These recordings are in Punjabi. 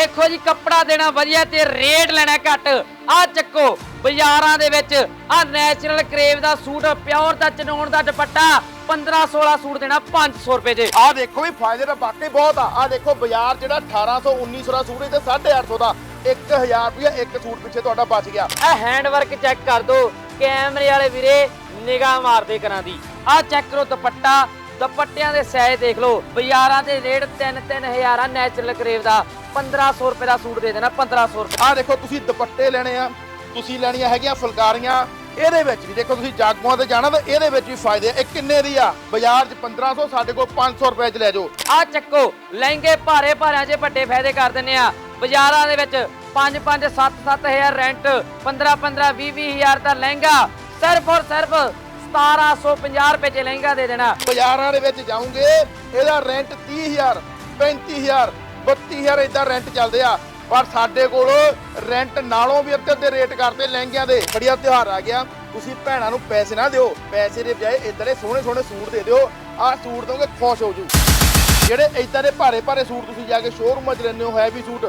ਦੇਖੋ ਜੀ ਕੱਪੜਾ ਦੇਣਾ ਵਧੀਆ ਤੇ ਰੇਟ ਲੈਣਾ ਘੱਟ। ਆ ਚੱਕੋ ਬਾਜ਼ਾਰਾਂ ਦੇ ਵਿੱਚ ਆ ਨੈਚੁਰਲ ਕਰੇਵ ਦਾ ਸੂਟ ਪਿਓਰ ਦਾ ਚਨੋਣ ਦਾ ਦੁਪੱਟਾ 15 16 ਸੂਟ ਦੇਣਾ 500 ਰੁਪਏ 'ਚ ਆ ਦੇਖੋ ਵੀ ਫਾਇਦੇ ਤਾਂ ਵਾਕਈ ਬਹੁਤ ਆ। ਆ ਦੇਖੋ ਬਾਜ਼ਾਰ ਜਿਹੜਾ 1800 1900 ਦਾ ਸੂਟ ਤੇ 850 ਦਾ 1000 ਰੁਪਇਆ ਇੱਕ ਸੂਟ ਪਿੱਛੇ ਤੁਹਾਡਾ ਬਚ ਗਿਆ। ਇਹ ਹੈਂਡ ਵਰਕ ਚੈੱਕ ਕਰ ਦਿਓ ਕੈਮਰੇ ਵਾਲੇ ਵੀਰੇ ਨਿਗਾਹ ਮਾਰਦੇ ਕਰਾਂ ਦੀ। ਆ ਚੈੱਕ ਕਰੋ ਦੁਪੱਟਾ ਦੁਪੱਟਿਆਂ ਦੇ ਸਾਈਜ਼ ਦੇਖ ਲਓ। ਬਾਜ਼ਾਰਾਂ ਦੇ ਰੇਟ 3-3000 ਆ ਨੈਚੁਰਲ ਕਰੇਵ ਦਾ। 1500 ਰੁਪਏ ਦਾ ਸੂਟ ਦੇ ਦੇਣਾ 1500 ਰੁਪਏ। ਆ ਦੇਖੋ ਤੁਸੀਂ ਦੁਪੱਟੇ ਲੈਣੇ ਆ ਤੁਸੀਂ ਲੈਣੀਆਂ ਹੈਗੀਆਂ ਫੁਲਕਾਰੀਆਂ ਇਹਦੇ ਵਿੱਚ ਵੀ ਦੇਖੋ ਤੁਸੀਂ ਜਾਗੂਆਂ ਤੇ ਜਾਣਾ ਤਾਂ ਇਹਦੇ ਵਿੱਚ ਵੀ ਫਾਇਦੇ ਆ। ਇਹ ਕਿੰਨੇ ਦੀ ਆ? ਬਾਜ਼ਾਰ 'ਚ 1500 ਸਾਡੇ ਕੋਲ 500 ਰੁਪਏ 'ਚ ਲੈ ਜਾਓ। ਆ ਚੱਕੋ ਲਹਿੰਗੇ ਭਾਰੇ ਭਾਰਿਆਂ 'ਚ ਵੱਡੇ ਫਾਇਦੇ ਕਰ ਦਿੰਨੇ ਆ। ਬਾਜ਼ਾਰਾਂ ਦੇ ਵਿੱਚ 5-5 7-7000 ਰੈਂਟ 15-15 20-20000 ਦਾ ਲਹਿੰਗਾ ਸਿਰਫ ਔਰ ਸਿਰਫ 1750 ਰੁਪਏ 'ਚ ਲਹਿੰਗਾ ਦੇ ਦੇਣਾ। ਬਾਜ਼ਾਰਾਂ ਦੇ ਵਿੱਚ ਜਾਓਗੇ ਇਹਦਾ ਰੈਂਟ 30000 35000 32000 ਇਦਾਂ ਰੈਂਟ ਚੱਲਦੇ ਆ। ਪਰ ਸਾਡੇ ਕੋਲ ਰੈਂਟ ਨਾਲੋਂ ਵੀ ਅੱਧੇ ਅੱਧੇ ਰੇਟ ਕਰਦੇ ਲਹਿੰਗਿਆਂ ਦੇ। ਬੜੀਆ ਤਿਉਹਾਰ ਆ ਗਿਆ। ਤੁਸੀਂ ਭੈਣਾਂ ਨੂੰ ਪੈਸੇ ਨਾ ਦਿਓ। ਪੈਸੇ ਦੇ ਬਜਾਏ ਇਦਾਂ ਸੋਹਣੇ ਸੋਹਣੇ ਸੂਟ ਦੇ ਦਿਓ। ਆਹ ਸੂਟ ਦੋਗੇ ਖੁਸ਼ ਹੋ ਜੂ। ਜਿਹੜੇ ਇਦਾਂ ਦੇ ਭਾਰੇ ਭਾਰੇ ਸੂਟ ਤੁਸੀਂ ਜਾ ਕੇ ਸ਼ੋਰੂਮਾਂ 'ਚ ਲੈਂਦੇ ਹੋ ਹੈਵੀ ਸੂਟ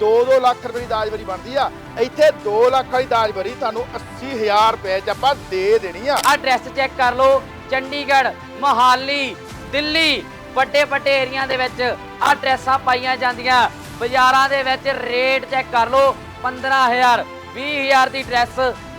2-2 ਲੱਖ ਰੁਪਏ ਦੀ ਦਾਜਵਰੀ ਬਣਦੀ ਆ। ਇੱਥੇ 2 ਲੱਖ ਵਾਲੀ ਦਾਜਵਰੀ ਤੁਹਾਨੂੰ 80000 ਰੁਪਏ 'ਚ ਆਪਾਂ ਦੇ ਦੇਣੀ ਆ। ਆ ਡਰੈਸ ਚੈੱਕ ਕਰ ਲਓ। ਚੰਡੀਗੜ੍ਹ, ਮੋਹਾਲੀ, ਦਿੱਲੀ ਵੱਡੇ ਵੱਡੇ ਏਰੀਆ ਦੇ ਵਿੱਚ ਆ ਡਰੈਸਾਂ ਪਾਈਆਂ ਜਾਂਦੀਆਂ। ਬਾਜ਼ਾਰਾਂ ਦੇ ਵਿੱਚ ਰੇਟ ਚੈੱਕ ਕਰ ਲਓ 15000 20000 ਦੀ ਡਰੈਸ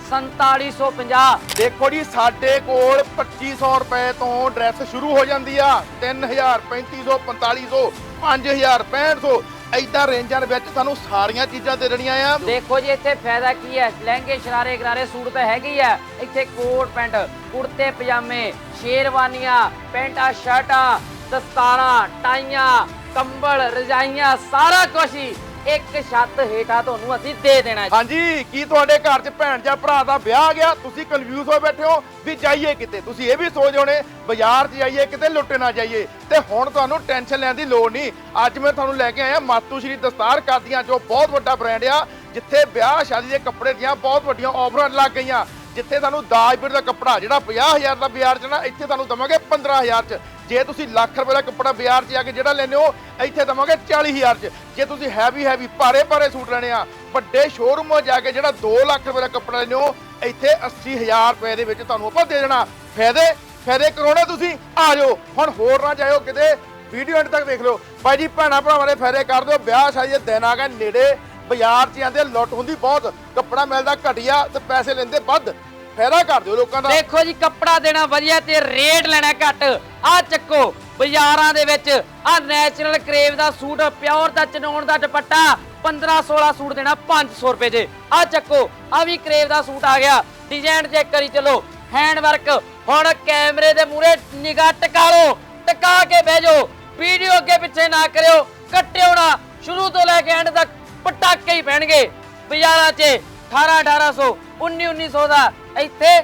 4750 ਦੇਖੋ ਜੀ ਸਾਡੇ ਕੋਲ 2500 ਰੁਪਏ ਤੋਂ ਡਰੈਸ ਸ਼ੁਰੂ ਹੋ ਜਾਂਦੀ ਆ। 3000 3500 4500 5000 6500 ਐਦਾਂ ਰੇਂਜਾਂ ਦੇ ਵਿੱਚ ਤੁਹਾਨੂੰ ਸਾਰੀਆਂ ਚੀਜ਼ਾਂ ਦੇ ਦੇਣੀਆਂ ਆ। ਦੇਖੋ ਜੀ ਇੱਥੇ ਫਾਇਦਾ ਕੀ ਹੈ? ਲਹਿੰਗੇ ਸ਼ਰਾਰੇ ਗਰਾਰੇ ਸੂਟ ਤਾਂ ਹੈਗੇ ਹੀ ਆ। ਇੱਥੇ ਕੋਟ ਪੈਂਟ ਕੁੜਤੇ ਪਜਾਮੇ ਸ਼ੇਰਵਾਨੀਆਂ ਪੈਂਟਾਂ ਸ਼ਰਟਾਂ ਦਸਤਾਰਾਂ, ਟਾਈਆਂ, ਕੰਬਲ, ਰਜਾਈਆਂ, ਸਾਰਾ ਕੁਝ ਹੀ ਇੱਕ ਛੱਤ ਹੇਠਾਂ ਤੁਹਾਨੂੰ ਅਸੀਂ ਦੇ ਦੇਣਾ ਜੀ। ਹਾਂਜੀ, ਕੀ ਤੁਹਾਡੇ ਘਰ 'ਚ ਭੈਣ ਜਾਂ ਭਰਾ ਦਾ ਵਿਆਹ ਆ ਗਿਆ? ਤੁਸੀਂ ਕਨਫਿਊਜ਼ ਹੋਏ ਬੈਠੇ ਹੋ ਵੀ ਜਾਈਏ ਕਿਤੇ। ਤੁਸੀਂ ਇਹ ਵੀ ਸੋਚ ਹੋਣੇ, ਬਾਜ਼ਾਰ 'ਚ ਜਾਈਏ, ਕਿਤੇ ਲੁੱਟੇ ਨਾ ਜਾਈਏ। ਤੇ ਹੁਣ ਤੁਹਾਨੂੰ ਟੈਨਸ਼ਨ ਲੈਣ ਦੀ ਲੋੜ ਨਹੀਂ। ਅੱਜ ਮੈਂ ਤੁਹਾਨੂੰ ਲੈ ਕੇ ਆਇਆ ਮਾਤੂ ਸ਼੍ਰੀ ਦਸਤਾਰ ਕਾਦੀਆਂ, ਜੋ ਬਹੁਤ ਵੱਡਾ ਬ੍ਰਾਂਡ ਆ, ਜਿੱਥੇ ਵਿਆਹ ਸ਼ਾਦੀ ਦੇ ਕੱਪੜੇ ਦੀਆਂ ਬਹੁਤ ਵੱਡੀਆਂ ਆਫਰਾਂ ਲੱਗ ਗਈਆਂ। ਜਿੱਥੇ ਤੁਹਾਨੂੰ ਦਾਜ ਬਿਰ ਦਾ ਕੱਪੜਾ, ਜਿਹੜਾ 50000 ਦਾ ਬਾਜ਼ਾਰ 'ਚ ਨਾ, ਇੱਥੇ ਤੁਹਾਨੂੰ ਦਵਾਂਗੇ 15000 'ਚ। ਜੇ ਤੁਸੀਂ ਲੱਖ ਰੁਪਏ ਦਾ ਕੱਪੜਾ ਬਾਜ਼ਾਰ 'ਚ ਜਾ ਕੇ ਜਿਹੜਾ ਲੈਂਦੇ ਹੋ, ਇੱਥੇ ਦਵਾਂਗੇ 40000 'ਚ। ਜੇ ਤੁਸੀਂ ਹੈਵੀ ਹੈਵੀ ਭਾਰੇ ਭਾਰੇ ਸੂਟ ਲੈਣੇ ਆ, ਵੱਡੇ ਸ਼ੋਰੂਮਾਂ ਜਾ ਕੇ ਜਿਹੜਾ 2 ਲੱਖ ਰੁਪਏ ਦਾ ਕੱਪੜਾ ਲੈਂਦੇ ਹੋ, ਇੱਥੇ 80000 ਰੁਪਏ ਦੇ ਵਿੱਚ ਤੁਹਾਨੂੰ ਆਪਾਂ ਦੇ ਦੇਣਾ। ਫਾਇਦੇ ਫਾਇਦੇ ਕਰਾਉਣੇ ਤੁਸੀਂ, ਆ ਜਾਓ। ਹੁਣ ਹੋਰ ਨਾ ਜਾਇਓ ਕਿਤੇ ਵੀਡੀਓ ਐਂਡ ਤੱਕ ਦੇਖ ਲਓ। ਭਾਈ ਜੀ, ਭੈਣਾ ਭਰਾਵਾਂ ਦੇ ਫਾਇਦੇ ਕਰ ਦਿਓ। ਵਿਆਹ ਸ਼ਾਦੀ ਦੇ ਦਿਨ ਆ ਗਏ, ਨੇੜੇ ਬਾਜ਼ਾਰ 'ਚ ਜਾਂਦੇ, ਲੁੱਟ ਹੁੰਦੀ ਬਹੁਤ। ਕੱਪੜਾ ਮਿਲਦਾ ਘਟੀਆ ਤੇ ਪੈਸੇ ਲੈਂਦੇ ਵੱਧ। ਫਾਇਦਾ ਕਰ ਦਿਓ ਲੋਕਾਂ ਦਾ। ਦੇਖੋ ਜੀ, ਕੱਪੜਾ ਦੇਣਾ ਵਧੀਆ ਤੇ ਰੇਟ ਲੈਣਾ ਘੱਟ। ਆ ਚੱਕੋ, ਬਾਜ਼ਾਰਾਂ ਦੇ ਵਿੱਚ ਆ ਨੈਚੁਰਲ ਕਰੇਵ ਦਾ ਸੂਟ ਪਿਓਰ ਦਾ ਚਨੋਣ ਦਾ ਦੁਪੱਟਾ 15 16 ਸੂਟ ਦੇਣਾ 500 ਰੁਪਏ 'ਚ ਆ ਚੱਕੋ, ਆ ਵੀ ਕਰੇਵ ਦਾ ਸੂਟ ਆ ਗਿਆ। ਡਿਜ਼ਾਈਨ ਚੈੱਕ ਕਰੀ ਚਲੋ। ਹੈਂਡ ਵਰਕ ਹੁਣ ਕੈਮਰੇ ਦੇ ਮੂਹਰੇ ਨਿਗਾਹ ਟਿਕਾ ਲਓ, ਟਿਕਾ ਕੇ ਬਹਿ ਜਾਓ। ਵੀਡੀਓ ਅੱਗੇ ਪਿੱਛੇ ਨਾ ਕਰਿਓ, ਕੱਟਿਓ ਨਾ। ਸ਼ੁਰੂ ਤੋਂ ਲੈ ਕੇ ਐਂਡ ਤੱਕ ਪਟਾਕੇ ਹੀ ਪੈਣਗੇ। ਬਾਜ਼ਾਰਾਂ 'ਚ 18 1800 19 1900 ਦਾ ਇੱਥੇ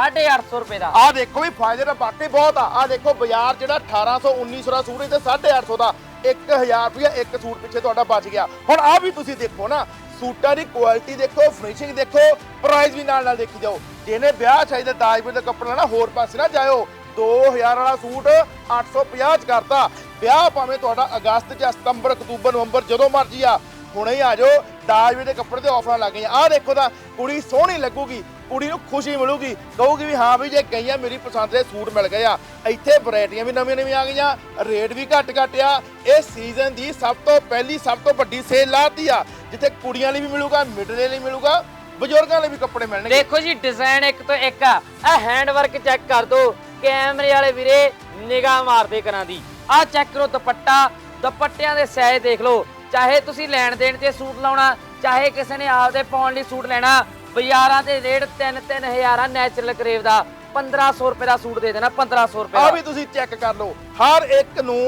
850 ਰੁਪਏ ਦਾ। ਆ ਦੇਖੋ ਵੀ ਫਾਇਦੇ ਤਾਂ ਵਾਕਈ ਬਹੁਤ ਆ। ਆ ਦੇਖੋ ਬਾਜ਼ਾਰ ਜਿਹੜਾ 1800 1900 ਦਾ ਸੂਟ ਹੈ 850 ਦਾ। 1000 ਰੁਪਇਆ ਇੱਕ ਸੂਟ ਪਿੱਛੇ ਤੁਹਾਡਾ ਬਚ ਗਿਆ। ਹੁਣ ਆ ਵੀ ਤੁਸੀਂ ਦੇਖੋ ਨਾ, ਸੂਟਾਂ ਦੀ ਕੁਆਲਿਟੀ ਦੇਖੋ ਫਿਨਿਸ਼ਿੰਗ ਦੇਖੋ ਪ੍ਰਾਈਸ ਵੀ ਨਾਲ ਨਾਲ ਦੇਖੀ ਜਾਓ। ਜਿਹਨੇ ਵਿਆਹ ਚਾਹੀਦਾ ਦਾਜਪੁਰ ਦਾ ਕੱਪੜਾ ਨਾ ਹੋਰ ਪਾਸੇ ਨਾ ਜਾਇਓ। 2000 ਵਾਲਾ ਸੂਟ 850 ਚ ਕਰਤਾ। ਵਿਆਹ ਭਾਵੇਂ ਤੁਹਾਡਾ ਅਗਸਤ ਜਾਂ ਸਤੰਬਰ, ਅਕਤੂਬਰ, ਨਵੰਬਰ, ਜਦੋਂ ਮਰਜ਼ੀ ਆ। ਹੁਣੇ ਹੀ ਆ ਜਾਓ ਦਾਜਵੇ ਦੇ ਕੱਪੜੇ ਤੇ ਆਫਰਾਂ ਲੱਗ ਗਈਆਂ। ਆ ਦੇਖੋ ਤਾਂ ਕੁੜੀ ਸੋਹਣੀ ਲੱਗੂਗੀ। ਕੁੜੀ ਨੂੰ ਖੁਸ਼ੀ ਮਿਲੂਗੀ। ਕਹੂਗੀ ਵੀ ਹਾਂ ਵੀ ਜੇ ਗਈਆਂ ਮੇਰੀ ਪਸੰਦ ਦੇ ਸੂਟ ਮਿਲ ਗਏ ਆ, ਇੱਥੇ ਵੈਰਾਈਟੀਆਂ ਵੀ ਨਵੀਆਂ ਨਵੀਆਂ ਆ ਗਈਆਂ, ਰੇਟ ਵੀ ਘੱਟ ਘੱਟ ਆ। ਇਹ ਸੀਜ਼ਨ ਦੀ ਸਭ ਤੋਂ ਪਹਿਲੀ, ਸਭ ਤੋਂ ਵੱਡੀ ਸੇਲ ਲਾਤੀ ਆ, ਜਿੱਥੇ ਕੁੜੀਆਂ ਲਈ ਵੀ ਮਿਲੂਗਾ, ਮਿਡਲੇ ਲਈ ਮਿਲੂਗਾ, ਬਜ਼ੁਰਗਾਂ ਲਈ ਵੀ ਕੱਪੜੇ ਮਿਲਣਗੇ। ਦੇਖੋ ਜੀ ਡਿਜ਼ਾਈਨ ਇੱਕ ਤੋਂ ਇੱਕ ਆ। ਇਹ ਹੈਂਡ ਵਰਕ ਚੈੱਕ ਕਰ ਦੋ। ਕੈਮਰੇ ਵਾਲੇ ਵੀਰੇ, ਨਿਗਾਹ ਮਾਰਦੇ ਕਰਾਂ ਦੀ। ਆਹ ਚੈੱਕ ਕਰੋ ਦੁਪੱਟਾ। ਦੁਪੱਟਿਆਂ ਦੇ ਸਾਈਜ਼ ਦੇਖ ਲਓ। ਚਾਹੇ ਤੁਸੀਂ ਲੈਣ ਦੇਣ ਤੇ ਸੂਟ ਲਾਉਣਾ, ਚਾਹੇ ਕਿਸੇ ਨੇ ਆਪਦੇ ਪਾਉਣ ਲਈ ਸੂਟ ਲੈਣਾ ਬਾਜ਼ਾਰਾਂ ਦੇ ਰੇਟ 3-3000 ਆ ਨੈਚੁਰਲ ਕਰੇਵ ਦਾ 1500 ਰੁਪਏ ਦਾ ਸੂਟ ਦੇ ਦੇਣਾ 1500 ਰੁਪਏ ਆ ਦਾ। ਵੀ ਤੁਸੀਂ ਚੈੱਕ ਕਰ ਲਓ ਹਰ ਇੱਕ ਨੂੰ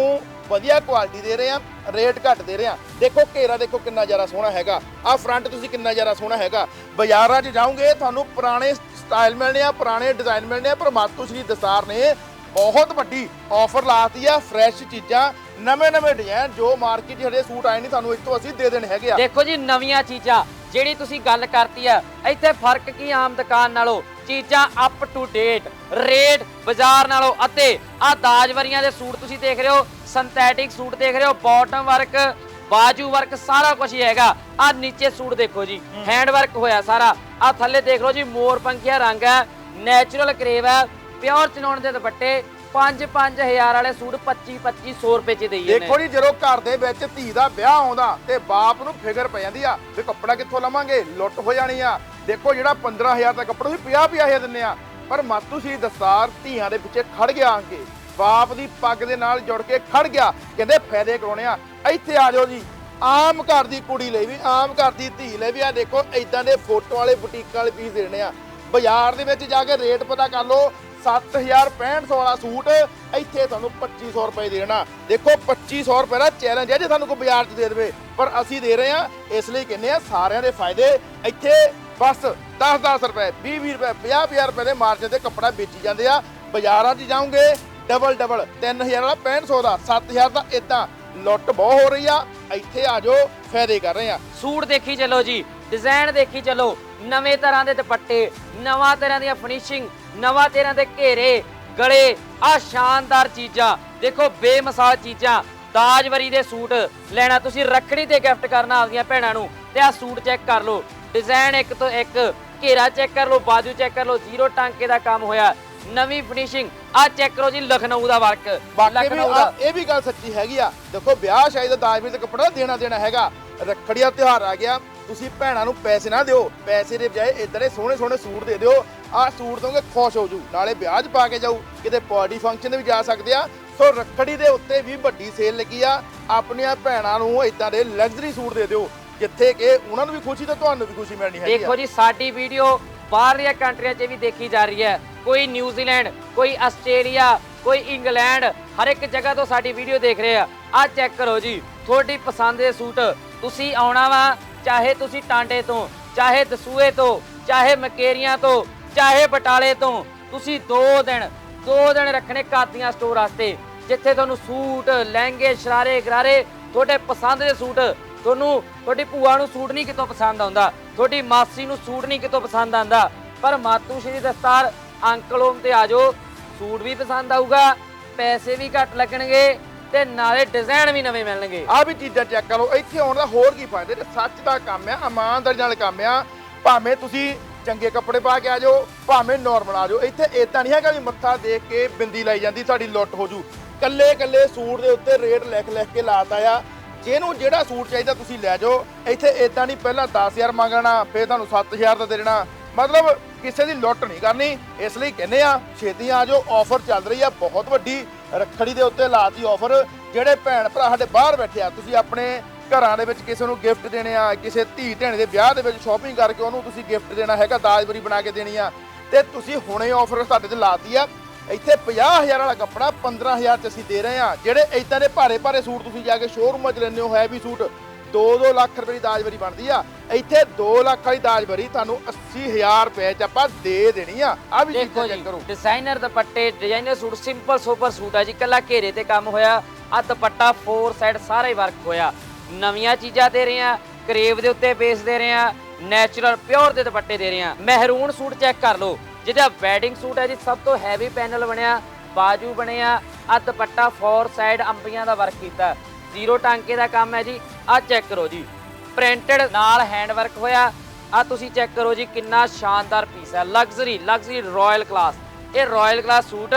ਵਧੀਆ ਕੁਆਲਿਟੀ ਦੇ ਰਹੇ ਆ ਰੇਟ ਘੱਟ ਦੇ ਰਹੇ ਆ ਦੇਖੋ ਘੇਰਾ ਦੇਖੋ ਕਿੰਨਾ ਜ਼ਿਆਦਾ ਸੋਹਣਾ ਹੈਗਾ। ਆ ਫਰੰਟ ਤੁਸੀਂ ਕਿੰਨਾ ਜ਼ਿਆਦਾ ਸੋਹਣਾ ਹੈਗਾ। ਬਾਜ਼ਾਰਾਂ 'ਚ ਜਾਓਗੇ ਤੁਹਾਨੂੰ ਪੁਰਾਣੇ ਸਟਾਈਲ ਮਿਲਣੇ ਆ ਪੁਰਾਣੇ ਡਿਜ਼ਾਈਨ ਮਿਲਣੇ ਆ ਪਰ ਮਾਤੂ ਸ਼੍ਰੀ ਦਸਤਾਰ ਨੇ ਬਹੁਤ ਵੱਡੀ ਆਫਰ ਲਾਤੀ ਆ ਫਰੈਸ਼ ਚੀਜ਼ਾਂ ਨਵੇਂ ਨਵੇਂ ਡਿਜ਼ਾਈਨ ਜੋ ਮਾਰਕੀਟ 'ਚ ਹਰੇ ਸੂਟ ਆਏ ਨਹੀਂ ਤੁਹਾਨੂੰ ਇਸ ਤੋਂ ਅਸੀਂ ਦੇ ਦੇਣੇ ਹੈਗੇ ਆ। ਦੇਖੋ ਜੀ ਨਵੀਆਂ ਚੀਜ਼ਾਂ ਜਿਹੜੀ ਤੁਸੀਂ ਗੱਲ ਕਰਤੀ ਆ ਇੱਥੇ ਫ਼ਰਕ ਕੀ ਆਮ ਦੁਕਾਨ ਨਾਲੋਂ? ਚੀਜ਼ਾਂ ਅਪ ਟੂ ਡੇਟ ਰੇਟ ਬਾਜ਼ਾਰ ਨਾਲੋਂ। ਅਤੇ ਆ ਦਾਜਵਰੀਆਂ ਦੇ ਸੂਟ ਤੁਸੀਂ ਦੇਖ ਰਹੇ ਹੋ ਸਿੰਥੈਟਿਕ ਸੂਟ ਦੇਖ ਰਹੇ ਹੋ ਬਾਟਮ ਵਰਕ ਬਾਜੂ ਵਰਕ ਸਾਰਾ ਕੁਝ ਹੀ ਹੈਗਾ। ਆ ਨੀਚੇ ਸੂਟ ਦੇਖੋ ਜੀ ਹੈਂਡ ਵਰਕ ਹੋਇਆ ਸਾਰਾ। ਆ ਥੱਲੇ ਦੇਖ ਲਓ ਜੀ ਮੋਰ ਪੰਖੀਆ ਰੰਗ ਹੈ ਨੈਚੁਰਲ ਕਰੇਵ ਹੈ ਪਿਓਰ ਚਨੌਣ ਦੇ ਦੁਪੱਟੇ 5-5000 ਵਾਲੇ ਸੂਟ 25-2500 ਰੁਪਏ ਚ ਦੇਈਏ ਦੇਖੋ ਜੀ, ਜਦੋਂ ਘਰ ਦੇ ਵਿੱਚ ਧੀ ਦਾ ਵਿਆਹ ਆਉਂਦਾ ਤੇ ਬਾਪ ਨੂੰ ਫਿਕਰ ਪੈ ਜਾਂਦੀ ਆ ਵੀ ਕੱਪੜਾ ਕਿੱਥੋਂ ਲਵਾਂਗੇ, ਲੁੱਟ ਹੋ ਜਾਣੀ ਆ। ਦੇਖੋ ਜਿਹੜਾ 15000 ਦਾ ਕੱਪੜਾ ਸੀ 50 50000 ਦਿੰਨੇ ਆ। ਪਰ ਮਾਤੂ ਸੀ ਦਸਤਾਰ ਧੀਆਂ ਦੇ ਪਿੱਛੇ ਖੜ ਗਿਆ ਆਂਗੇ ਬਾਪ ਦੀ ਪੱਗ ਦੇ ਨਾਲ ਜੁੜ ਕੇ ਖੜ ਗਿਆ। ਕਹਿੰਦੇ ਫਾਇਦੇ ਕਰਾਉਣੇ ਆ। ਇੱਥੇ ਆ ਜਾਓ ਜੀ। ਆਮ ਘਰ ਦੀ ਕੁੜੀ ਲਈ ਵੀ, ਆਮ ਘਰ ਦੀ ਧੀ ਲਈ ਵੀ ਆ। ਦੇਖੋ ਇਦਾਂ ਦੇ ਫੋਟੋ ਵਾਲੇ ਬੁਟੀਕ ਵਾਲੇ ਪੀਸ ਦੇਣੇ ਆ। ਬਾਜ਼ਾਰ ਦੇ ਵਿੱਚ ਜਾ ਕੇ ਰੇਟ ਪਤਾ ਕਰ ਲਓ। 7650 ਵਾਲਾ ਸੂਟ ਇੱਥੇ ਤੁਹਾਨੂੰ 2500 ਰੁਪਏ ਦੇਣਾ। ਦੇਖੋ 2500 ਰੁਪਏ ਦਾ ਚੈਲੰਜ ਹੈ ਜੇ ਤੁਹਾਨੂੰ ਕੋਈ ਬਾਜ਼ਾਰ 'ਚ ਦੇ ਦੇਵੇ, ਪਰ ਅਸੀਂ ਦੇ ਰਹੇ ਹਾਂ, ਇਸ ਲਈ ਕਹਿੰਦੇ ਆ ਸਾਰਿਆਂ ਦੇ ਫਾਇਦੇ। ਇੱਥੇ ਬਸ 10-10 ਰੁਪਏ 20-20 ਰੁਪਏ 50-50 ਰੁਪਏ ਦੇ ਮਾਰਜਨ ਤੇ ਕੱਪੜਾ ਵੇਚੀ ਜਾਂਦੇ ਆ। ਬਾਜ਼ਾਰਾਂ 'ਚ ਜਾਓਗੇ ਡਬਲ ਡਬਲ 3000 ਵਾਲਾ 6500 ਦਾ 7000 ਦਾ ਇਦਾਂ ਲੁੱਟ ਬਹੁਤ ਹੋ ਰਹੀ ਆ। ਇੱਥੇ ਆ ਜਾਓ, ਫਾਇਦੇ ਕਰ ਰਹੇ ਆ। ਸੂਟ ਦੇਖੀ ਚਲੋ ਜੀ ਡਿਜ਼ਾਈਨ ਦੇਖੀ ਚਲੋ, ਨਵੇਂ ਤਰ੍ਹਾਂ ਦੇ ਦੁਪੱਟੇ, ਨਵਾਂ ਤਰ੍ਹਾਂ ਦੀਆਂ ਫਿਨਿਸ਼ਿੰਗ ਨਵਾਂ ਤਰ੍ਹਾਂ ਦੇ ਘੇਰੇ ਗਲੇ ਆ ਸ਼ਾਨਦਾਰ ਚੀਜ਼ਾਂ। ਦੇਖੋ ਬੇਮਿਸਾਲ ਚੀਜ਼ਾਂ। ਦਾਜਵਰੀ ਦੇ ਸੂਟ ਲੈਣਾ ਤੁਸੀਂ ਰੱਖੜੀ ਤੇ ਗਿਫਟ ਕਰਨਾ ਆਪਦੀਆਂ ਭੈਣਾਂ ਨੂੰ ਤੇ ਆ ਸੂਟ ਚੈੱਕ ਕਰ ਲਓ। ਡਿਜ਼ਾਈਨ ਇੱਕ ਤੋਂ ਇੱਕ ਘੇਰਾ ਚੈੱਕ ਕਰ ਲਓ ਬਾਜੂ ਚੈੱਕ ਕਰ ਲਓ ਜ਼ੀਰੋ ਟਾਂਕੇ ਦਾ ਕੰਮ ਹੋਇਆ। ਨਵੀਂ ਫਿਨਿਸ਼ਿੰਗ ਆ ਚੈੱਕ ਕਰੋ ਜੀ ਲਖਨਊ ਦਾ ਵਰਕ ਵੀ ਆ- ਇਹ ਵੀ ਗੱਲ ਸੱਚੀ ਹੈਗੀ ਆ। ਦੇਖੋ ਵਿਆਹ ਸ਼ਾਇਦ ਦਾਜ ਵਿੱਚ ਕੱਪੜਾ ਦੇਣਾ ਦੇਣਾ ਹੈਗਾ। ਰੱਖੜੀ ਦਾ ਤਿਉਹਾਰ ਆ ਗਿਆ। ਤੁਸੀਂ ਭੈਣਾਂ ਨੂੰ ਪੈਸੇ ਨਾ ਦਿਓ, ਪੈਸੇ ਦੇ ਬਜਾਏ ਇਦਾਂ ਦੇ ਸੋਹਣੇ ਸੋਹਣੇ ਸੂਟ ਦੇ ਦਿਓ, ਆਹ ਸੂਟ ਦੋਗੇ ਖੁਸ਼ ਹੋ ਜੂ ਨਾਲੇ ਵਿਆਹ 'ਚ ਪਾ ਕੇ ਜਾਊ, ਕਿਤੇ ਪਾਰਟੀ ਫੰਕਸ਼ਨ ਤੇ ਵੀ ਜਾ ਸਕਦੇ ਆ। ਸੋ ਰੱਖੜੀ ਦੇ ਉੱਤੇ ਵੀ ਵੱਡੀ ਸੇਲ ਲੱਗੀ ਆ, ਆਪਣੀਆਂ ਭੈਣਾਂ ਨੂੰ ਇਦਾਂ ਦੇ ਲਗਜ਼ਰੀ ਸੂਟ ਦੇ ਦਿਓ, ਜਿੱਥੇ ਕਿ ਉਹਨਾਂ ਨੂੰ ਵੀ ਖੁਸ਼ੀ ਤੇ ਤੁਹਾਨੂੰ ਵੀ ਖੁਸ਼ੀ ਮਿਲਣੀ ਹੈਗੀ ਆ। ਦੇਖੋ ਜੀ, ਸਾਡੀ ਵੀਡੀਓ ਬਾਹਰਲੀਆਂ ਕੰਟਰੀਆਂ 'ਚ ਵੀ ਦੇਖੀ ਜਾ ਰਹੀ ਹੈ। ਕੋਈ ਨਿਊਜ਼ੀਲੈਂਡ ਕੋਈ ਆਸਟ੍ਰੇਲੀਆ ਕੋਈ ਇੰਗਲੈਂਡ ਹਰ ਇੱਕ ਜਗ੍ਹਾ ਤੋਂ ਸਾਡੀ ਵੀਡੀਓ ਦੇਖ ਰਹੇ ਆ। ਆ ਚੈੱਕ ਕਰੋ ਜੀ, ਤੁਹਾਡੀ ਪਸੰਦ ਦੇ ਸੂਟ ਤੁਸੀਂ ਆਉਣਾ ਵਾ ਚਾਹੇ ਤੁਸੀਂ ਟਾਂਡੇ ਤੋਂ, ਚਾਹੇ ਦਸੂਏ ਤੋਂ, ਚਾਹੇ ਮਕੇਰੀਆਂ ਤੋਂ, ਚਾਹੇ ਬਟਾਲੇ ਤੋਂ, ਤੁਸੀਂ 2 ਦਿਨ 2 ਦਿਨ ਰੱਖਣੇ ਕਾਦੀਆਂ ਸਟੋਰ ਵਾਸਤੇ। ਜਿੱਥੇ ਤੁਹਾਨੂੰ ਸੂਟ, ਲਹਿੰਗੇ, ਸ਼ਰਾਰੇ, ਗਰਾਰੇ, ਤੁਹਾਡੇ ਪਸੰਦ ਦੇ ਸੂਟ, ਤੁਹਾਨੂੰ ਤੁਹਾਡੀ ਭੂਆ ਨੂੰ ਸੂਟ ਨਹੀਂ ਕਿਤੋਂ ਪਸੰਦ ਆਉਂਦਾ, ਤੁਹਾਡੀ ਮਾਸੀ ਨੂੰ ਸੂਟ ਨਹੀਂ ਕਿਤੋਂ ਪਸੰਦ ਆਉਂਦਾ। ਪਰ ਮਾਤੂ ਸ਼੍ਰੀ ਦਸਤਾਰ, ਅੰਕਲ ਹੋਮ ਤੇ ਆ ਜਾਓ, ਸੂਟ ਵੀ ਪਸੰਦ ਆਊਗਾ, ਪੈਸੇ ਵੀ ਘੱਟ ਲੱਗਣਗੇ। ਤੇ ਨਾਲੇ ਡਿਜ਼ਾਈਨ ਵੀ ਨਵੇਂ ਮਿਲਣਗੇ। ਆ ਵੀ ਚੀਜ਼ਾਂ ਚੈੱਕ ਕਰੋ ਇੱਥੇ ਆਉਣ ਦਾ ਹੋਰ ਕੀ ਫਾਇਦਾ? ਇਹ ਸੱਚ ਦਾ ਕੰਮ ਆ, ਇਮਾਨਦਾਰੀ ਨਾਲ ਕੰਮ ਆ। ਭਾਵੇਂ ਤੁਸੀਂ ਚੰਗੇ ਕੱਪੜੇ ਪਾ ਕੇ ਆ ਜਾਓ, ਭਾਵੇਂ ਨਾਰਮਲ ਆ ਜਾਓ, ਇੱਥੇ ਇਦਾਂ ਨਹੀਂ ਹੈਗਾ ਵੀ ਮੱਥਾ ਦੇਖ ਕੇ ਬਿੰਦੀ ਲਾਈ ਜਾਂਦੀ, ਸਾਡੀ ਲੁੱਟ ਹੋ ਜੂ। ਕੱਲੇ ਕੱਲੇ ਸੂਟ ਦੇ ਉੱਤੇ ਰੇਟ ਲਿਖ ਲਿਖ ਕੇ ਲਾਤਾ ਆ। ਜਿਹਨੂੰ ਜਿਹੜਾ ਸੂਟ ਚਾਹੀਦਾ ਤੁਸੀਂ ਲੈ ਜਾਓ। ਇੱਥੇ ਇਦਾਂ ਨਹੀਂ, ਪਹਿਲਾਂ 10000 ਮੰਗਣਾ, ਫਿਰ ਤੁਹਾਨੂੰ 7000 ਦਾ ਦੇ ਦੇਣਾ। ਮਤਲਬ ਕਿਸੇ ਦੀ ਲੁੱਟ ਨਹੀਂ ਕਰਨੀ, ਇਸ ਲਈ ਕਹਿੰਦੇ ਆ, ਛੇਤੀ ਆ ਜਾਓ ਆਫਰ ਚੱਲ ਰਹੀ ਆ, ਬਹੁਤ ਵੱਡੀ। ਰੱਖੜੀ ਦੇ ਉੱਤੇ ਲਾਤੀ ਆਫਰ ਜਿਹੜੇ ਭੈਣ ਭਰਾ ਸਾਡੇ ਬਾਹਰ ਬੈਠੇ ਆ, ਤੁਸੀਂ ਆਪਣੇ ਘਰਾਂ ਦੇ ਵਿੱਚ ਕਿਸੇ ਨੂੰ ਗਿਫਟ ਦੇਣੇ ਆ, ਕਿਸੇ ਧੀ ਢੈਣ ਦੇ ਵਿਆਹ ਦੇ ਵਿੱਚ ਸ਼ਾਪਿੰਗ ਕਰਕੇ ਉਹਨੂੰ ਤੁਸੀਂ ਗਿਫਟ ਦੇਣਾ ਹੈਗਾ ਦਾਜਬਰੀ ਬਣਾ ਕੇ ਦੇਣੀ ਆ। ਤੇ ਤੁਸੀਂ ਹੁਣੇ ਆਫਰ ਸਾਡੇ ਤੇ ਲਾਤੀ ਆ। ਇੱਥੇ 50000 ਵਾਲਾ ਕੱਪੜਾ 15000 ਚ ਅਸੀਂ ਦੇ ਰਹੇ ਆ। ਜਿਹੜੇ ਇਦਾਂ ਦੇ ਭਾਰੇ ਭਾਰੇ ਸੂਟ ਤੁਸੀਂ ਜਾ ਕੇ ਸ਼ੋਰੂਮਾਂ 'ਚ ਲੈਂਦੇ ਹੋ ਹੈਵੀ ਸੂਟ 2-2 ਲੱਖ ਰੁਪਏ ਦੀ ਦਾਜਬਰੀ ਬਣਦੀ ਆ। ਇੱਥੇ 2 ਲੱਖ ਵਾਲੀ ਦਾਜਬਰੀ ਤੁਹਾਨੂੰ 80000 ਰੁਪਏ ਚ ਆਪਾਂ ਦੇ ਦੇਣੀ ਆ। ਆ ਵੀ ਦੇਖੋ ਚੀਜ਼ਾਂ ਜੀ ਚੈੱਕ ਕਰੋ। ਡਿਜ਼ਾਈਨਰ ਦੁਪੱਟੇ designer suit simple super suit ਆ ਜੀ। ਕੱਲਾ ਘੇਰੇ ਤੇ ਕੰਮ ਹੋਇਆ ਆ ਦੁਪੱਟਾ ਫੋਰ ਸਾਈਡ ਸਾਰਾ ਹੀ ਵਰਕ ਹੋਇਆ। ਨਵੀਆਂ ਚੀਜ਼ਾਂ ਦੇ ਰਹੇ ਆ ਕਰੇਵ ਦੇ ਉੱਤੇ ਬੇਸ ਦੇ ਰਹੇ ਆ ਨੈਚੁਰਲ ਪਿਓਰ ਦੇ ਦੁਪੱਟੇ ਦੇ ਰਹੇ ਆ। ਮਹਿਰੂਨ ਸੂਟ ਚੈੱਕ ਕਰ ਲਓ। ਜਿਹਦਾ ਵੈਡਿੰਗ ਸੂਟ ਹੈ ਜੀ ਸਭ ਤੋਂ ਹੈਵੀ ਪੈਨਲ ਬਣਿਆ ਬਾਜੂ ਬਣਿਆ ਆ। ਦੁਪੱਟਾ ਫੋਰ ਸਾਈਡ ਅੰਬੀਆਂ ਦਾ ਵਰਕ ਕੀਤਾ। ਜ਼ੀਰੋ ਟਾਂਕੇ ਦਾ ਕੰਮ ਹੈ ਜੀ ਆ ਚੈੱਕ ਕਰੋ ਜੀ। ਪ੍ਰਿੰਟਡ ਨਾਲ ਹੈਂਡ ਵਰਕ ਹੋਇਆ। ਆ ਤੁਸੀਂ ਚੈੱਕ ਕਰੋ ਜੀ ਕਿੰਨਾ ਸ਼ਾਨਦਾਰ ਪੀਸ ਹੈ। ਲਗਜ਼ਰੀ ਲਗਜ਼ਰੀ ਰਾਇਲ ਕਲਾਸ ਇਹ ਰਾਇਲ ਕਲਾਸ ਸੂਟ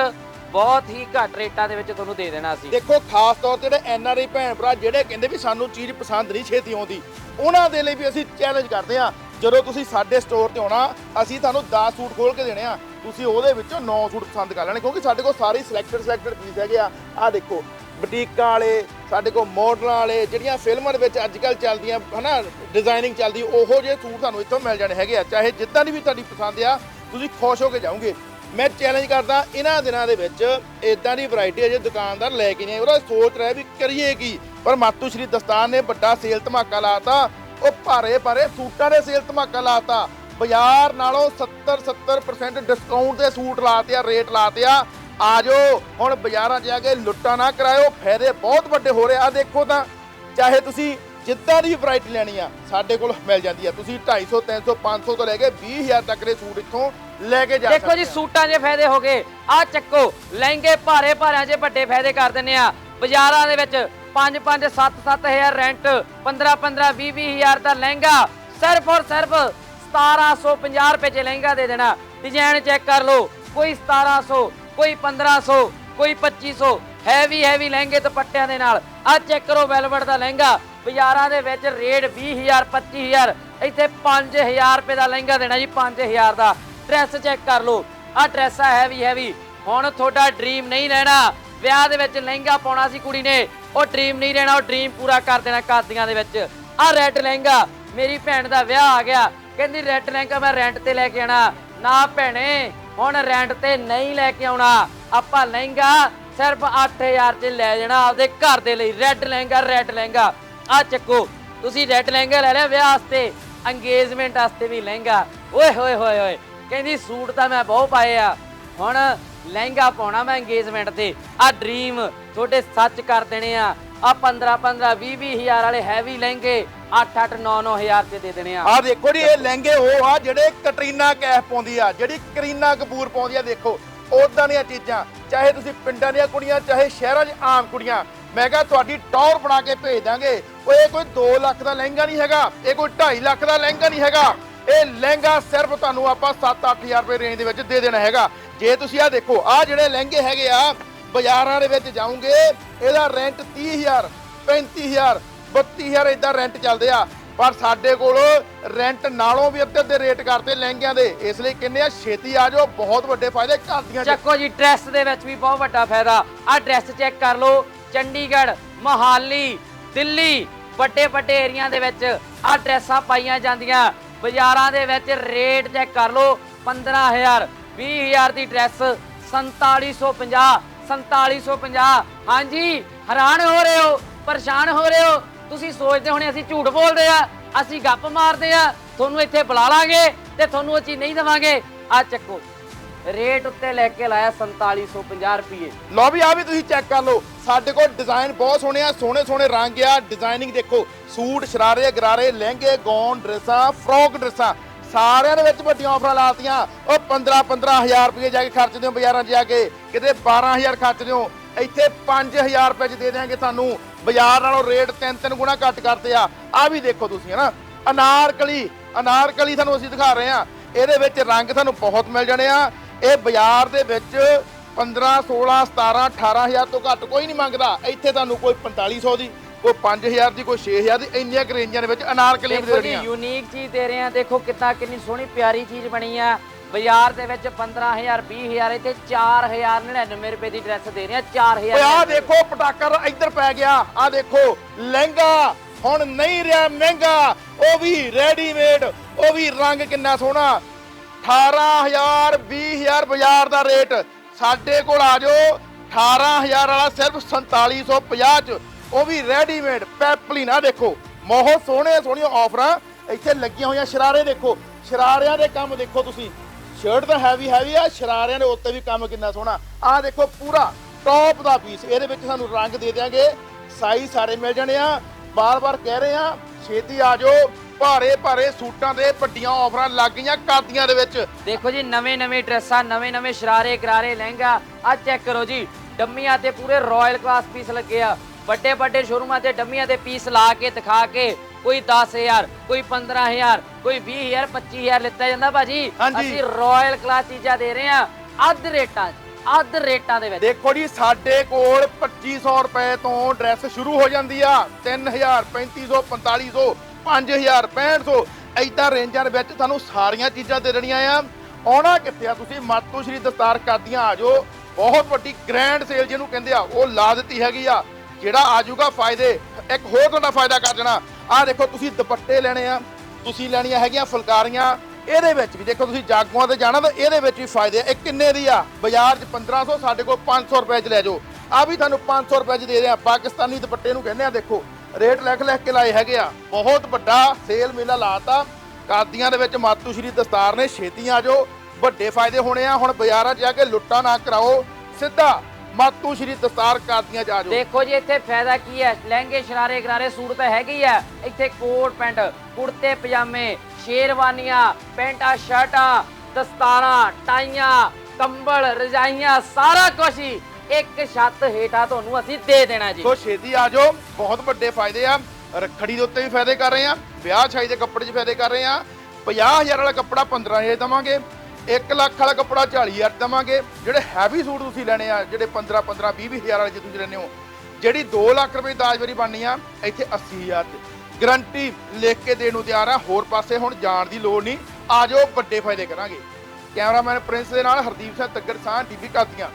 ਬਹੁਤ ਹੀ ਘੱਟ ਰੇਟਾਂ ਦੇ ਵਿੱਚ ਤੁਹਾਨੂੰ ਦੇ ਦੇਣਾ ਸੀ। ਦੇਖੋ, ਖਾਸ ਤੌਰ ਤੇ ਜਿਹੜੇ ਐਨ ਆਰ ਆਈ ਭੈਣ ਭਰਾ, ਜਿਹੜੇ ਕਹਿੰਦੇ ਵੀ ਸਾਨੂੰ ਚੀਜ਼ ਪਸੰਦ ਨਹੀਂ ਛੇਤੀ ਆਉਂਦੀ, ਉਹਨਾਂ ਦੇ ਲਈ ਵੀ ਅਸੀਂ ਚੈਲੰਜ ਕਰਦੇ ਆ ਜਦੋਂ ਤੁਸੀਂ ਸਾਡੇ ਸਟੋਰ ਤੇ ਆਉਣਾ, ਅਸੀਂ ਤੁਹਾਨੂੰ 10 ਸੂਟ ਖੋਲ ਕੇ ਦੇਣੇ ਆ। ਤੁਸੀਂ ਉਹਦੇ ਵਿੱਚੋਂ 9 ਸੂਟ ਪਸੰਦ ਕਰ ਲੈਣੇ, ਕਿਉਂਕਿ ਸਾਡੇ ਕੋਲ ਸਾਰੇ ਸਿਲੈਕਟਡ ਸਿਲੈਕਟਡ ਪੀਸ ਹੈਗੇ ਆ। ਆ ਦੇਖੋ ਬੁਟੀਕਾਂ ਵਾਲੇ, ਸਾਡੇ ਕੋਲ ਮਾਡਲਾਂ ਵਾਲੇ, ਜਿਹੜੀਆਂ ਫਿਲਮਾਂ ਦੇ ਵਿੱਚ ਅੱਜ ਕੱਲ ਚੱਲਦੀਆਂ, ਹਨਾ ਡਿਜ਼ਾਈਨਿੰਗ ਚੱਲਦੀ, ਉਹੋ ਜਿਹੇ ਸੂਟ ਤੁਹਾਨੂੰ ਇੱਥੋਂ ਮਿਲ ਜਾਣੇ ਹੈਗੇ ਆ, ਚਾਹੇ ਜਿੱਦਾਂ ਦੀ ਵੀ ਤੁਹਾਡੀ ਪਸੰਦ ਆ, ਤੁਸੀਂ ਖੁਸ਼ ਹੋ ਕੇ ਜਾਓਗੇ। ਮੈਂ ਚੈਲੰਜ ਕਰਦਾ, ਇਹਨਾਂ ਦਿਨਾਂ ਦੇ ਵਿੱਚ ਇਦਾਂ ਦੀ ਵੈਰਾਈਟੀ ਅਜੇ ਦੁਕਾਨਦਾਰ ਲੈ ਕੇ ਨਹੀਂ ਉਹਦਾ ਸੋਚ ਰਿਹਾ ਵੀ ਕਰੀਏ ਕੀ? ਪਰ ਮਾਤੂ ਸ਼੍ਰੀ ਦਸਤਾਨ ਨੇ ਵੱਡਾ ਸੇਲ ਧਮਾਕਾ ਲਾਤਾ ਉਹ ਭਾਰੇ ਭਾਰੇ ਸੂਟਾਂ ਦੇ ਸੇਲ ਧਮਾਕਾ ਲਾਤਾ ਬਾਜ਼ਾਰ ਨਾਲੋਂ 70 70% ਡਿਸਕਾਊਂਟ ਦੇ ਸੂਟ ਲਾਤੇ ਆ ਰੇਟ ਲਾਤੇ ਆ। ਆਜੋ ਹੁਣ ਬਾਜ਼ਾਰਾਂ 'ਚ ਜਾ ਕੇ ਲੁੱਟਾ ਨਾ ਕਰਾਇਓ ਫਾਇਦੇ ਬਹੁਤ ਵੱਡੇ ਹੋ ਰਹੇ ਆ। ਦੇਖੋ ਤਾਂ ਚਾਹੇ ਤੁਸੀਂ ਜਿੱਦਾਂ ਦੀ ਵੈਰਾਈਟੀ ਲੈਣੀ ਆ ਸਾਡੇ ਕੋਲ ਮਿਲ ਜਾਂਦੀ ਆ। ਤੁਸੀਂ 250 300 500 ਤੋਂ ਲੈ ਕੇ 20000 ਤੱਕ ਦੇ ਸੂਟ ਇੱਥੋਂ ਲੈ ਕੇ ਜਾ ਸਕਦੇ ਦੇਖੋ ਜੀ। ਸੂਟਾਂ ਦੇ ਫਾਇਦੇ ਹੋ ਗਏ। ਆ ਚੱਕੋ ਲਹਿੰਗੇ ਭਾਰੇ ਭਾਰਿਆਂ 'ਚ ਵੱਡੇ ਫਾਇਦੇ ਕਰ ਦਿੰਨੇ ਆ। ਬਾਜ਼ਾਰਾਂ ਦੇ ਵਿੱਚ 5 5 7 7000 ਰੈਂਟ 15 15 20 20000 ਦਾ ਲਹਿੰਗਾ। ਸਿਰਫ ਔਰ ਸਿਰਫ 1750 ਰੁਪਏ ਚ ਲਹਿੰਗਾ ਦੇ ਦੇਣਾ। ਡਿਜ਼ਾਈਨ ਚੈੱਕ ਕਰ ਲਓ ਕੋਈ 1700 ਕੋਈ 1500 ਕੋਈ 2500 ਹੈਵੀ ਹੈਵੀ ਲਹਿੰਗੇ ਦੁਪੱਟਿਆਂ ਦੇ ਨਾਲ। ਆ ਚੈੱਕ ਕਰੋ ਵੈਲਵਟ ਦਾ ਲਹਿੰਗਾ। ਬਾਜ਼ਾਰਾਂ ਦੇ ਵਿੱਚ ਰੇਟ 20000 25000 ਇੱਥੇ 5000 ਰੁਪਏ ਦਾ ਲਹਿੰਗਾ ਦੇਣਾ ਜੀ 5000 ਦਾ। ਡਰੈਸ ਚੈੱਕ ਕਰ ਲਓ। ਆ ਡਰੈਸ ਆ ਹੈਵੀ ਹੈਵੀ ਹੁਣ ਤੁਹਾਡਾ ਡ੍ਰੀਮ ਨਹੀਂ ਰਹਿਣਾ। ਵਿਆਹ ਦੇ ਵਿੱਚ ਲਹਿੰਗਾ ਪਾਉਣਾ ਸੀ ਕੁੜੀ ਨੇ। ਉਹ ਡ੍ਰੀਮ ਨਹੀਂ ਰਹਿਣਾ, ਉਹ ਡ੍ਰੀਮ ਪੂਰਾ ਕਰ ਦੇਣਾ ਕਾਦੀਆਂ ਦੇ ਵਿੱਚ। ਆ ਰੈੱਡ ਲਹਿੰਗਾ। ਮੇਰੀ ਭੈਣ ਦਾ ਵਿਆਹ ਆ ਗਿਆ। ਕਹਿੰਦੀ ਰੈੱਡ ਲਹਿੰਗਾ ਮੈਂ ਰੈਂਟ ਤੇ ਲੈ ਕੇ ਆਣਾ ਨਾ ਭੈਣੇ, ਹੁਣ ਰੈਂਟ ਤੇ ਨਹੀਂ ਲੈ ਕੇ ਆਉਣਾ। ਆਪਾਂ ਲਹਿੰਗਾ ਸਿਰਫ 8000 ਚ ਲੈ ਜਾਣਾ, ਆਪਦੇ ਘਰ ਦੇ ਲਈ। Red lehenga red lehenga. ਆ ਚੱਕੋ, ਤੁਸੀਂ ਰੈੱਡ ਲਹਿੰਗਾ ਲੈ ਲਿਆ ਵਿਆਹ ਵਾਸਤੇ ਅੰਗੇਜਮੈਂਟ ਵਾਸਤੇ ਵੀ ਲਹਿੰਗਾ। ਓਏ, ਹੋਏ ਹੋਏ ਹੋਏ, ਕਹਿੰਦੀ ਸੂਟ ਤਾਂ ਮੈਂ ਬਹੁਤ ਪਾਏ ਆ। ਹੁਣ ਲਹਿੰਗਾ ਪਾਉਣਾ ਮੈਂ ਅੰਗੇਜਮੈਂਟ ਤੇ। ਆ ਡ੍ਰੀਮ ਤੁਹਾਡੇ ਸੱਚ ਕਰ ਦੇਣੇ ਆ। ਆ 15 15 20 20 ਹਜ਼ਾਰ ਵਾਲੇ ਹੈਵੀ ਲਹਿੰਗੇ। 8 8 9 9 ਹਜ਼ਾਰ ਦੇ ਦੇਣੇ ਆ। ਆ ਦੇਖੋ ਜੀ, ਇਹ ਲਹਿੰਗੇ ਉਹ ਆ ਜਿਹੜੇ ਕਟਰੀਨਾ ਕੈਫ ਪਾਉਂਦੀ ਆ, ਜਿਹੜੀ ਕਰੀਨਾ ਕਪੂਰ ਪਾਉਂਦੀ ਆ, ਦੇਖੋ। ਉਦਾਂ ਦੀਆਂ ਚੀਜ਼ਾਂ, ਚਾਹੇ ਤੁਸੀਂ ਪਿੰਡਾਂ ਦੀਆਂ ਕੁੜੀਆਂ, ਚਾਹੇ ਸ਼ਹਿਰਾਂ 'ਚ ਆਮ ਕੁੜੀਆਂ, ਮੈਂ ਕਿਹਾ ਤੁਹਾਡੀ ਟੌਰ ਬਣਾ ਕੇ ਭੇਜ ਦਾਂਗੇ। ਉਹ ਇਹ ਕੋਈ 2 ਲੱਖ ਦਾ ਲਹਿੰਗਾ ਨਹੀਂ ਹੈਗਾ, ਇਹ ਕੋਈ 2.5 ਲੱਖ ਦਾ ਲਹਿੰਗਾ ਨਹੀਂ ਹੈਗਾ। ਇਹ ਲਹਿੰਗਾ ਸਿਰਫ ਤੁਹਾਨੂੰ ਆਪਾਂ 7-8000 ਰੁਪਏ ਰੇਂਜ ਦੇ ਵਿੱਚ ਦੇ ਦੇਣਾ ਹੈਗਾ। ਜੇ ਤੁਸੀਂ ਆ ਦੇਖੋ ਆ ਜਿਹੜੇ ਲਹਿੰਗੇ ਹੈਗੇ ਆ, ਬਾਜ਼ਾਰਾਂ ਦੇ ਵਿੱਚ ਜਾਓਗੇ, ਇਹਦਾ ਰੈਂਟ 30000 35000 32000 ਇਦਾਂ ਰੈਂਟ ਚੱਲਦੇ ਆ, ਪਰ ਸਾਡੇ ਕੋਲ ਰੈਂਟ ਨਾਲੋਂ ਵੀ ਅੱਧੇ ਅੱਧੇ ਰੇਟ ਕਰਤੇ ਲਹਿੰਗਿਆਂ ਦੇ, ਇਸ ਲਈ ਕਿੰਨੇ ਆ ਛੇਤੀ ਆ ਜਾਓ, ਬਹੁਤ ਵੱਡੇ ਫਾਇਦੇ ਘਰ ਦੀਆਂ ਚੱਕੋ ਜੀ ਡਰੈਸ ਦੇ ਵਿੱਚ ਵੀ ਬਹੁਤ ਵੱਡਾ ਫਾਇਦਾ। ਆ ਡਰੈਸ ਚੈੱਕ ਕਰ ਲਓ, ਚੰਡੀਗੜ੍ਹ, ਮੋਹਾਲੀ, ਦਿੱਲੀ, ਵੱਡੇ ਵੱਡੇ ਏਰੀਆ ਦੇ ਵਿੱਚ ਆ ਡਰੈਸਾਂ ਪਾਈਆਂ ਜਾਂਦੀਆਂ। ਬਾਜ਼ਾਰਾਂ ਦੇ ਵਿੱਚ ਰੇਟ ਚੈੱਕ ਕਰ ਲਓ 15000 20000 ਦੀ ਡਰੈਸ 4750 4750 ਹਾਂਜੀ, ਹੈਰਾਨ ਹੋ ਰਹੇ ਹੋ, ਪਰੇਸ਼ਾਨ ਹੋ ਰਹੇ ਹੋ? ਤੁਸੀਂ ਸੋਚਦੇ ਹੋਣੇ ਅਸੀਂ ਝੂਠ ਬੋਲਦੇ ਆ, ਅਸੀਂ ਗੱਪ ਮਾਰਦੇ ਆ, ਤੁਹਾਨੂੰ ਇੱਥੇ ਬੁਲਾ ਲਾਂਗੇ ਤੇ ਤੁਹਾਨੂੰ ਉਹ ਚੀਜ਼ ਨਹੀਂ ਦੇਵਾਂਗੇ। ਆ ਚੱਕੋ, ਰੇਟ ਉੱਤੇ ਲੈ ਕੇ ਲਾਇਆ 4750 ਰੁਪਏ ਲਓ ਵੀ ਆ ਵੀ ਤੁਸੀਂ ਚੈੱਕ ਕਰ ਲਓ। ਸਾਡੇ ਕੋਲ ਡਿਜ਼ਾਈਨ ਬਹੁਤ ਸੋਹਣੇ ਆ, ਸੋਹਣੇ ਸੋਹਣੇ ਰੰਗ ਆ। ਡਿਜ਼ਾਈਨਿੰਗ ਦੇਖੋ, ਸੂਟ, ਸ਼ਰਾਰੇ ਗਰਾਰੇ ਲਹਿੰਗੇ ਗੌਨ ਡਰੈਸਾਂ ਫਰੋਕ ਡਰੈਸਾਂ, ਸਾਰਿਆਂ ਦੇ ਵਿੱਚ ਵੱਡੀਆਂ ਆਫਰਾਂ ਲਾਤੀਆਂ। ਉਹ 15 15000 ਰੁਪਏ ਜਾ ਕੇ ਖਰਚਦੇ ਹੋ ਬਾਜ਼ਾਰਾਂ 'ਚ ਜਾ ਕੇ। ਕਿਤੇ 12000 ਖਰਚਦੇ ਹੋ। ਇੱਥੇ 5000 ਰੁਪਏ 'ਚ ਦੇ ਦਿਆਂਗੇ ਤੁਹਾਨੂੰ। ਬਾਜ਼ਾਰ ਨਾਲੋਂ ਰੇਟ ਤਿੰਨ ਤਿੰਨ ਗੁਣਾ ਘੱਟ ਕਰਤੇ ਆ। ਆ ਵੀ ਦੇਖੋ ਤੁਸੀਂ ਹਨਾ? ਅਨਾਰਕਲੀ ਅਨਾਰਕਲੀ ਤੁਹਾਨੂੰ ਅਸੀਂ ਦਿਖਾ ਰਹੇ ਆ। ਇਹਦੇ ਵਿੱਚ ਰੰਗ ਤੁਹਾਨੂੰ ਬਹੁਤ ਮਿਲ ਜਾਣੇ ਆ। ਇਹ ਬਾਜ਼ਾਰ ਦੇ ਵਿੱਚ 15 16 17 18000 ਤੋਂ ਘੱਟ ਕੋਈ ਨਹੀਂ ਮੰਗਦਾ। ਇੱਥੇ ਤੁਹਾਨੂੰ ਕੋਈ 4500 ਦੀ ਕੋਈ 5000 ਦੀ ਕੋਈ 6000 ਦੀ ਇੰਨੀਆਂ ਕੁ ਰੇਂਜਾਂ ਦੇ ਵਿੱਚ ਅਨਾਰਕਲੀ ਦੇ ਰਹੀਆਂ ਯੂਨੀਕ ਚੀਜ਼ ਦੇ ਰਹੇ ਆ। ਦੇਖੋ ਕਿੰਨਾ ਕਿੰਨੀ ਸੋਹਣੀ ਪਿਆਰੀ ਚੀਜ਼ ਬਣੀ ਆ। ਬਾਜ਼ਾਰ ਦੇ ਵਿੱਚ 15000 20000 ਇੱਥੇ 4099 ਰੁਪਏ ਦੀ ਡਰੈਸ ਦੇ ਰਹੇ ਆ 4000 ਓਏ ਆਹ ਦੇਖੋ ਪਟਾਕਰ ਇੱਧਰ ਪੈ ਗਿਆ। ਆਹ ਦੇਖੋ ਲਹਿੰਗਾ ਹੁਣ ਨਹੀਂ ਰਿਹਾ ਮਹਿੰਗਾ। ਉਹ ਵੀ ਰੈਡੀਮੇਡ ਉਹ ਵੀ ਰੰਗ ਕਿੰਨਾ ਸੋਹਣਾ। 18000 20000 ਬਾਜ਼ਾਰ ਦਾ ਰੇਟ। ਸਾਡੇ ਕੋਲ ਆ ਜਾਓ 18000 ਵਾਲਾ ਸਿਰਫ 4750 ਚ। ਉਹ ਵੀ ਰੈਡੀਮੇਡ ਪੈਪਲਿਨ ਆ ਦੇਖੋ। ਬਹੁਤ ਸੋਹਣੇ ਸੋਹਣੀਆਂ ਆਫਰਾਂ ਇੱਥੇ ਲੱਗੀਆਂ ਹੋਈਆਂ ਸ਼ਰਾਰੇ ਦੇਖੋ। ਸ਼ਰਾਰਿਆਂ ਦੇ ਕੰਮ ਦੇਖੋ ਤੁਸੀਂ। ਸ਼ਰਟ ਤਾਂ ਹੈਵੀ ਹੈਵੀ ਆ, ਸ਼ਰਾਰਿਆਂ ਦੇ ਉੱਤੇ ਵੀ ਕੰਮ ਕਿੰਨਾ ਸੋਹਣਾ। ਆਹ ਦੇਖੋ ਪੂਰਾ ਟੌਪ ਦਾ ਪੀਸ ਇਹਦੇ ਵਿੱਚ ਸਾਨੂੰ ਰੰਗ ਦੇ ਦਿਆਂਗੇ। ਸਾਈਜ਼ ਸਾਰੇ ਮਿਲ ਜਾਣੇ ਆ। ਬਾਰ-ਬਾਰ ਕਹਿ ਰਹੇ ਆ, ਛੇਤੀ ਆ ਜਾਓ। ਭਾਰੇ ਭਾਰੇ ਸੂਟਾਂ ਦੇ ਵੱਡੀਆਂ ਆਫਰਾਂ ਲੱਗ ਗਈਆਂ ਕਾਦੀਆਂ ਦੇ ਵਿੱਚ। ਦੇਖੋ ਜੀ, ਨਵੇਂ ਨਵੇਂ ਡਰੈਸਾਂ, ਨਵੇਂ ਨਵੇਂ ਸ਼ਰਾਰੇ, ਕਰਾਰੇ, ਲਹਿੰਗਾ। ਆ ਚੈੱਕ ਕਰੋ ਜੀ, ਡੰਮੀਆਂ ਤੇ ਪੂਰੇ ਰਾਇਲ ਕਲਾਸ ਪੀਸ ਲੱਗੇ ਆ। ਵੱਡੇ ਵੱਡੇ ਸ਼ੋਰੂਮਾਂ ਤੇ ਡੰਮੀਆਂ ਦੇ ਪੀਸ ਲਾ ਕੇ, ਦਿਖਾ ਕੇ ਕੋਈ 10000 ਕੋਈ 15000 ਕੋਈ 20000 25000 ਲਿੱਤਾ ਜਾਂਦਾ ਭਾਜੀ। ਹਾਂਜੀ। ਅਸੀਂ ਰਾਇਲ ਕਲਾਸ ਚੀਜ਼ਾਂ ਦੇ ਰਹੇ ਆ ਅੱਧ ਰੇਟਾਂ 'ਚ, ਅੱਧ ਰੇਟਾਂ ਦੇ ਵਿੱਚ। ਦੇਖੋ ਜੀ ਸਾਡੇ ਕੋਲ 2500 ਰੁਪਏ ਤੋਂ ਡਰੈਸ ਸ਼ੁਰੂ ਹੋ ਜਾਂਦੀ ਆ। 3000 3500 4500 5000 6500 ਐਦਾਂ ਰੇਂਜਾਂ ਦੇ ਵਿੱਚ ਤੁਹਾਨੂੰ ਸਾਰੀਆਂ ਚੀਜ਼ਾਂ ਦੇ ਦੇਣੀਆਂ ਆ। ਆਉਣਾ ਕਿੱਥੇ ਆ ਤੁਸੀਂ? ਮਾਤੂ ਸ਼੍ਰੀ ਦਸਤਾਰ ਕਾਦੀਆਂ ਆ ਜਾਓ। ਬਹੁਤ ਵੱਡੀ ਗ੍ਰੈਂਡ ਸੇਲ ਜਿਹਨੂੰ ਕਹਿੰਦੇ ਆ ਉਹ ਲਾ ਦਿੱਤੀ ਹੈਗੀ ਆ। ਜਿਹੜਾ ਆ ਜਾਊਗਾ ਫਾਇਦੇ ਇੱਕ ਹੋਰ ਤੁਹਾਡਾ ਫਾਇਦਾ ਕਰ ਦੇਣਾ। ਆਹ ਦੇਖੋ ਤੁਸੀਂ ਦੁਪੱਟੇ ਲੈਣੇ ਆ, ਤੁਸੀਂ ਲੈਣੀਆਂ ਹੈਗੀਆਂ ਫੁਲਕਾਰੀਆਂ, ਇਹਦੇ ਵਿੱਚ ਵੀ ਦੇਖੋ ਤੁਸੀਂ ਜਾਗੂਆਂ ਤੇ ਜਾਣਾ ਤਾਂ ਇਹਦੇ ਵਿੱਚ ਵੀ ਫਾਇਦੇ ਆ। ਇਹ ਕਿੰਨੇ ਦੀ ਆ? ਬਾਜ਼ਾਰ 'ਚ 1500 ਸਾਡੇ ਕੋਲ 500 ਰੁਪਏ 'ਚ ਲੈ ਜਾਓ। ਆ ਵੀ ਤੁਹਾਨੂੰ 500 ਰੁਪਏ 'ਚ ਦੇ ਰਹੇ ਆ। ਪਾਕਿਸਤਾਨੀ ਦੁਪੱਟੇ ਨੂੰ ਕਹਿੰਦੇ ਆ, ਦੇਖੋ, ਰੇਟ ਲਿਖ ਲਿਖ ਕੇ ਲਾਏ ਹੈਗੇ ਆ। ਬਹੁਤ ਵੱਡਾ ਸੇਲ ਮੇਲਾ ਲਾਤਾ। ਕਾਦੀਆਂ ਦੇ ਵਿੱਚ ਮਾਤੂ ਸ਼੍ਰੀ ਦਸਤਾਰ ਨੇ, ਛੇਤੀ ਆ ਜਾਓ। ਵੱਡੇ ਫਾਇਦੇ ਹੋਣੇ ਆ। ਹੁਣ ਬਾਜ਼ਾਰਾਂ 'ਚ ਜਾ ਕੇ ਲੁੱਟਾਂ ਨਾ ਕਰਾਓ। ਸਿੱਧਾ ਮਾਤੂ ਸ਼੍ਰੀ ਦਸਤਾਰ ਕਾਦੀਆਂ 'ਚ ਆ ਜਾਓ ਦੇਖੋ ਜੀ ਇੱਥੇ ਫਾਇਦਾ ਕੀ ਹੈ? ਲਹਿੰਗੇ ਸ਼ਰਾਰੇ ਗਰਾਰੇ ਸੂਟ ਤਾਂ ਹੈਗੇ ਹੀ ਆ। ਇੱਥੇ ਕੋਟ ਪੈਂਟ ਕੁੜਤੇ ਪਜਾਮੇ ਸ਼ੇਰਵਾਨੀਆਂ ਪੈਂਟਾਂ ਸ਼ਰਟਾਂ ਦਸਤਾਰਾਂ ਟਾਈਆਂ ਕੰਬਲ ਰਜਾਈਆਂ ਸਾਰਾ ਕੁਝ ਹੀ ਇੱਕ ਛੱਤ ਹੇਠਾਂ ਤੁਹਾਨੂੰ ਅਸੀਂ ਦੇ ਦੇਣਾ ਜੀ। ਸੋ ਛੇਤੀ ਆ ਜਾਓ ਬਹੁਤ ਵੱਡੇ ਫਾਇਦੇ ਆ। ਰੱਖੜੀ ਦੇ ਉੱਤੇ ਵੀ ਫਾਇਦੇ ਕਰ ਰਹੇ ਆ ਵਿਆਹ ਛਾਈ ਦੇ ਕੱਪੜੇ 'ਚ ਫਾਇਦੇ ਕਰ ਰਹੇ ਆ। 50000 ਵਾਲਾ ਕੱਪੜਾ 15000 ਦਵਾਂਗੇ। 1 ਲੱਖ ਵਾਲਾ ਕੱਪੜਾ 40000 ਦਵਾਂਗੇ। ਜਿਹੜੇ ਹੈਵੀ ਸੂਟ ਤੁਸੀਂ ਲੈਣੇ ਆ, ਜਿਹੜੇ 15 15 20 ਹਜ਼ਾਰ ਵਾਲੇ ਜੇ ਤੁਸੀਂ ਲੈਣੇ ਹੋ, ਜਿਹੜੀ 2 ਲੱਖ ਰੁਪਏ ਦੀ ਦਾਜਵਰੀ ਬਣਨੀ ਆ, ਇੱਥੇ 80000 'ਤੇ ਗਰੰਟੀ ਲਿਖ ਕੇ ਦੇਣ ਨੂੰ ਤਿਆਰ ਆ, ਹੋਰ ਪਾਸੇ ਹੁਣ ਜਾਣ ਦੀ ਲੋੜ ਨਹੀਂ। ਆ ਜਾਓ, ਵੱਡੇ ਫਾਇਦੇ ਕਰਾਂਗੇ। ਕੈਮਰਾਮੈਨ ਪ੍ਰਿੰਸ ਦੇ ਨਾਲ ਹਰਦੀਪ ਸਿੰਘ ਤੱਗਰ ਸਾਹ ਟੀਵੀ ਕਾਦੀਆਂ